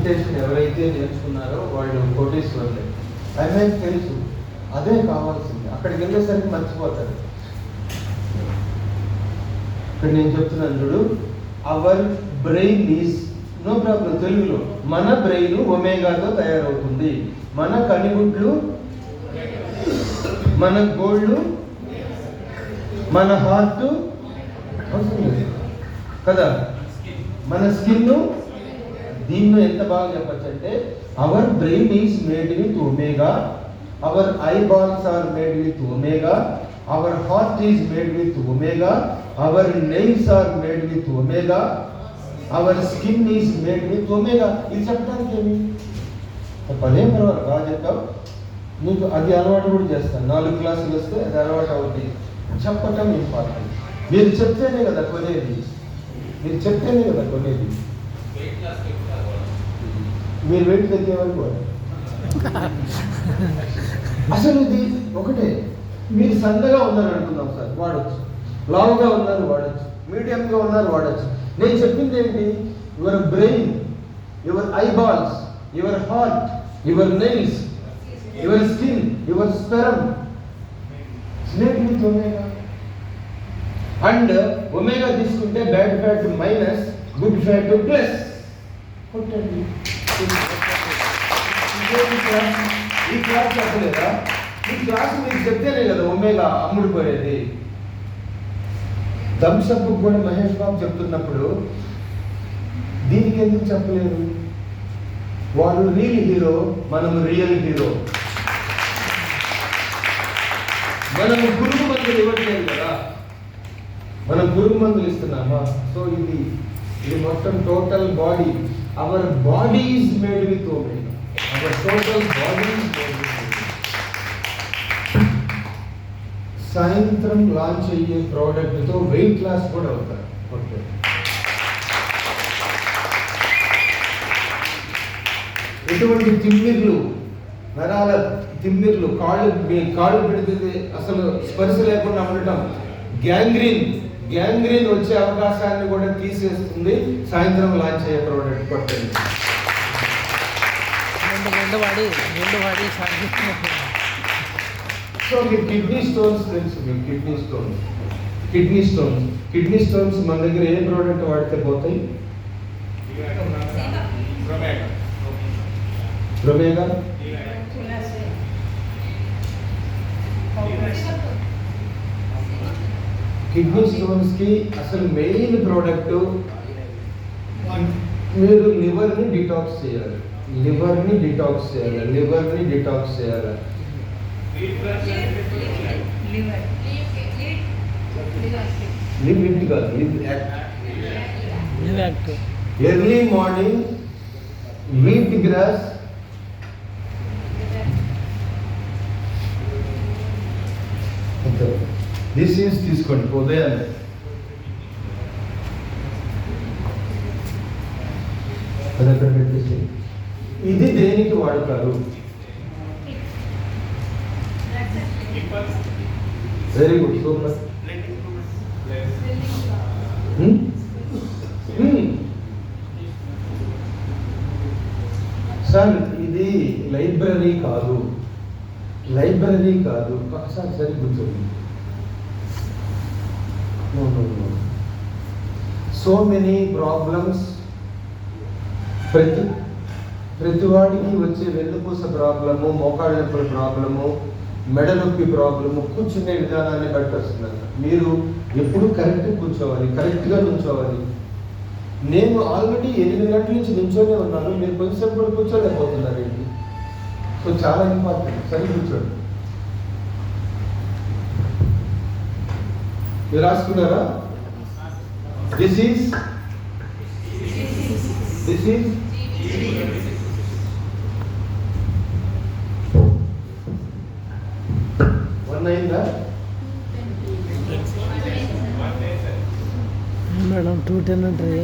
Meditation ఎవరైతే నేర్చుకున్నారో వాళ్ళు కోటీశ్వర్లే. అదే తెలుసు. అదే కావాల్సింది. అక్కడికి వెళ్ళేసరికి మర్చిపోతారు. ఇక్కడ నేను చెప్తున్నాను చూడు. Our brain is no problem తెలుగులో. మన బ్రెయిన్ ఒమేగాతో తయారవుతుంది. మన కనిగుడ్లు మన గోళ్ళు మన హార్ట్ కదా? మన స్కిన్ దీన్ని ఎంత బాగా చెప్పచ్చు అంటే our brain is made with omega our eyeballs are made with omega our heart is made with omega our nails are made with omega our skin is made with omega ఇది చెప్పడానికి ఏమి? పదే పర్వాలేదు బాగా చెప్పావు. నీకు అది అలవాటు కూడా చేస్తాను. నాలుగు క్లాసులు వస్తే అది అలవాటు అవుతుంది చెప్పటం ఇంపార్టెంట్ మీరు చెప్తేనే కదా కొనేది. మీరు చెప్తేనే కదా కొనేది. మీరు వెయిట్ తగ్గేవారు అసలు ఇది ఒకటే. మీరు సన్నగా ఉన్నారు అనుకుందాం సార్ వాడచ్చు. లావుగా ఉన్నారు వాడచ్చు. మీడియంగా ఉన్నారు వాడచ్చు. నేను చెప్పింది ఏంటి your brain your eyeballs your heart your nails your skin your sperm snake with omega and omega తీసుకుంటే bad fat minus good fat plus. కొట్టండి. ఈ క్లాస్ చెప్పలేదా ఈ క్లాస్ మీకు చెప్తేనే కదా ఒమేగా అమ్ముడుపోయేది థమ్స్అప్ కూడా మహేష్ బాబు చెప్తున్నప్పుడు దీనికి ఎందుకు చెప్పలేదు వాడు రియల్ హీరో మనం రియల్ హీరో మనం గురువు మందులు ఇవ్వట్లేదు కదా మనం గురువు మందులు ఇస్తున్నామా సో ఇది ఇది మొత్తం total body our body is made with omega our total body is made with సాయంత్రం లాంచ్ అయ్యే ప్రోడక్ట్తో వెయిట్ లాస్ కూడా అవుతారు. ఓకే ఎటువంటి తిమ్మిర్లు నరాల తిమ్మిర్లు కాళ్ళు మీ కాళ్ళు పెడితే అసలు స్పర్శ లేకుండా ఉండటం గ్యాంగ్రీన్ గ్యాంగ్రీన్ వచ్చే అవకాశాన్ని కూడా తీసేస్తుంది. సాయంత్రం లాంచ్ అయ్యే ప్రోడక్ట్ సాధిస్తున్నారు సో మీకు కిడ్నీ స్టోన్స్ తెలుసు మీకు kidney stones kidney stones kidney stones మన దగ్గర ఏ ప్రోడక్ట్ వాడితే పోతాయి? రొమేగా. కిడ్నీ స్టోన్స్కి అసలు మెయిన్ ప్రోడక్ట్ మీరు లివర్ని డిటాక్స్ చేయాలి లివర్ని డిటాక్స్ చేయాలి లివర్ని డిటాక్స్ చేయాలి లివ్ ఇట్ కాదు live ఇలాక్ట్ early morning wheat grass this is తీసుకోండి ఉదయాన్నే ఇది దేనికి వాడతారు? వెరీ గుడ్ సూపర్ సార్ ఇది లైబ్రరీ కాదు. లైబ్రరీ కాదు సార్ సరి కూర్చోండి సో మెనీ ప్రాబ్లమ్స్ ప్రతి ప్రతివాడికి వచ్చే వెన్నుపూస ప్రాబ్లము మోకాళ్ళ నొప్పుల ప్రాబ్లము మెడ నొప్పి ప్రాబ్లము కూర్చునే విధానాన్ని బట్టి వస్తుందంట మీరు ఎప్పుడు కరెక్ట్ కూర్చోవాలి కరెక్ట్గా నుంచోవాలి నేను ఆల్రెడీ ఎనిమిది గంటల నుంచి నుంచోనే ఉన్నాను మీరు కొంచెంసేపు కూడా కూర్చోలేకపోతున్నారు ఏంటి సో చాలా ఇంపార్టెంట్ సరి కూర్చోండి మీరు రాసుకున్నారా? This is this is one అయిందా మేడం టూ టెన్ ఉంటుంది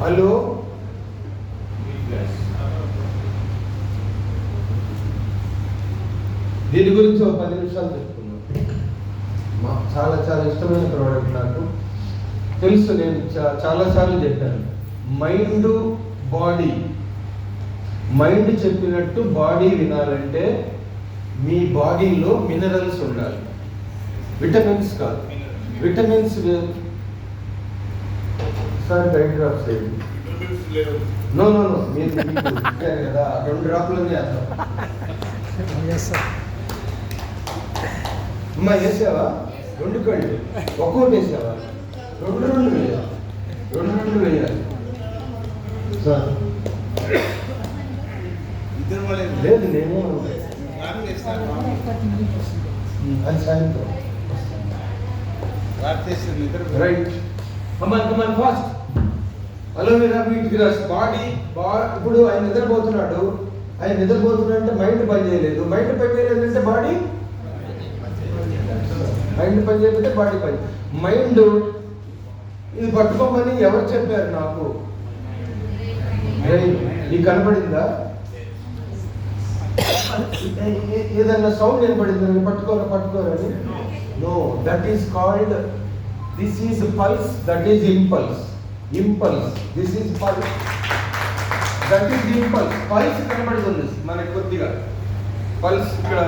హలో దీని గురించి ఒక పది నిమిషాలు చాలా చాలా ఇష్టమైన ప్రోడక్ట్ నాకు. తెలుసు నేను చా- చాలా సార్లు చెప్పాను. మైండ్ బాడీ మైండ్ చెప్పినట్టు బాడీ వినాలంటే మీ బాడీలో మినరల్స్ ఉండాలి. విటమిన్స్ కాదు. విటమిన్స్ సార్ డైగ్రాఫ్ సైడ్ నో నో నో మీరు కదా. రెండు వేస్తాం చేస్తారు అమ్మా వేసావా? రెండు కళ్ళు. ఒక్కోటి వేసావా రెండు రెండు వేయాలి. రెండు రెండు వేయాలి. సార్. లేదు నేను అది సాయంత్రం. Right. Come on come on fast aloe vera wheat grass body బా ఇప్పుడు ఆయన నిద్రపోతున్నాడు. ఆయన నిద్రపోతున్నాడు అంటే మైండ్ పని చేయలేదు. మైండ్ పని చేయలేదంటే బాడీ? మైండ్ పని చేయకపోతే బాడీ పని. మైండ్ ఇది పట్టుకోమని ఎవరు చెప్పారు నాకు? నీకు కనపడిందా? ఏదన్నా సౌండ్ వినపడింది? పట్టుకోరా పట్టుకోరని no that is called this is pulse that is impulse impulse this is pulse that is impulse pulse కనబడుతుంది మనకి కొద్దిగా. పల్స్ ఇక్కడ